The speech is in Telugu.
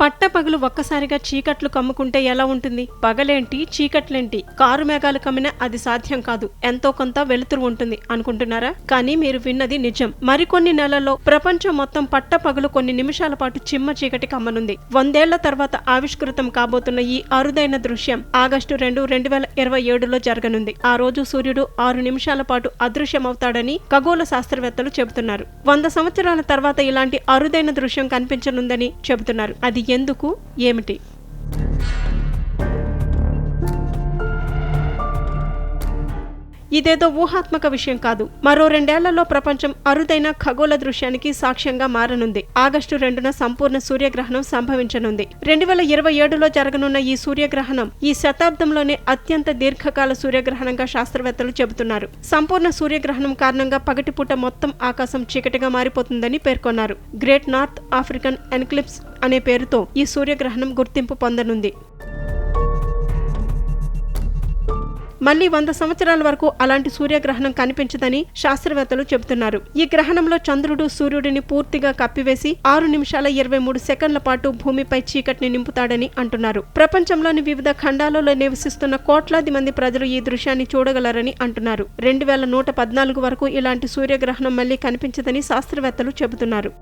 పట్టపగలు ఒక్కసారిగా చీకట్లు కమ్ముకుంటే ఎలా ఉంటుంది? పగలేంటి? చీకట్లేంటి? కారు మేఘాలు కమ్మినా అది సాధ్యం కాదు. ఎంతో కొంత వెలుతురు ఉంటుంది అనుకుంటున్నారా? కానీ మీరు విన్నది నిజం. మరికొన్ని నెలల్లో ప్రపంచం మొత్తం పట్టపగలు కొన్ని నిమిషాల పాటు చిమ్మ చీకటి కమ్మనుంది వందేళ్ళ తర్వాత ఆవిష్కృతం కాబోతున్న ఈ అరుదైన దృశ్యం ఆగస్టు రెండు రెండు వేల ఇరవై ఏడులో జరగనుంది. ఆ రోజు సూర్యుడు ఆరు నిమిషాల పాటు అదృశ్యమవుతాడని ఖగోళ శాస్త్రవేత్తలు చెబుతున్నారు. వంద సంవత్సరాల తర్వాత ఇలాంటి అరుదైన దృశ్యం కనిపించనుందని చెబుతున్నారు. అది ఎందుకు? ఏమిటి? ఇదేదో ఊహాత్మక విషయం కాదు. మరో రెండేళ్ళలో ప్రపంచం అరుదైన ఖగోళ దృశ్యానికి సాక్ష్యంగా మారనుంది. ఆగస్టు రెండున సంపూర్ణ సూర్యగ్రహణం సంభవించనుంది. రెండు వేల ఇరవై ఏడులో జరగనున్న ఈ సూర్యగ్రహణం ఈ శతాబ్దంలోనే అత్యంత దీర్ఘకాల సూర్యగ్రహణంగా శాస్త్రవేత్తలు చెబుతున్నారు. సంపూర్ణ సూర్యగ్రహణం కారణంగా పగటిపూట మొత్తం ఆకాశం చీకటిగా మారిపోతుందని పేర్కొన్నారు. గ్రేట్ నార్త్ ఆఫ్రికన్ ఎన్క్లిప్స్ అనే పేరుతో ఈ సూర్యగ్రహణం గుర్తింపు పొందనుంది. మళ్ళీ వంద సంవత్సరాల వరకు అలాంటి సూర్యగ్రహణం కనిపించదని శాస్త్రవేత్తలు చెబుతున్నారు. ఈ గ్రహణంలో చంద్రుడు సూర్యుడిని పూర్తిగా కప్పివేసి ఆరు నిమిషాల ఇరవై మూడు సెకండ్ల పాటు భూమిపై చీకటిని నింపుతాడని అంటున్నారు. ప్రపంచంలోని వివిధ ఖండాలలో నివసిస్తున్న కోట్లాది మంది ప్రజలు ఈ దృశ్యాన్ని చూడగలరని అంటున్నారు. రెండు వేల నూట పద్నాలుగు వరకు ఇలాంటి సూర్యగ్రహణం మళ్ళీ కనిపించదని శాస్త్రవేత్తలు చెబుతున్నారు.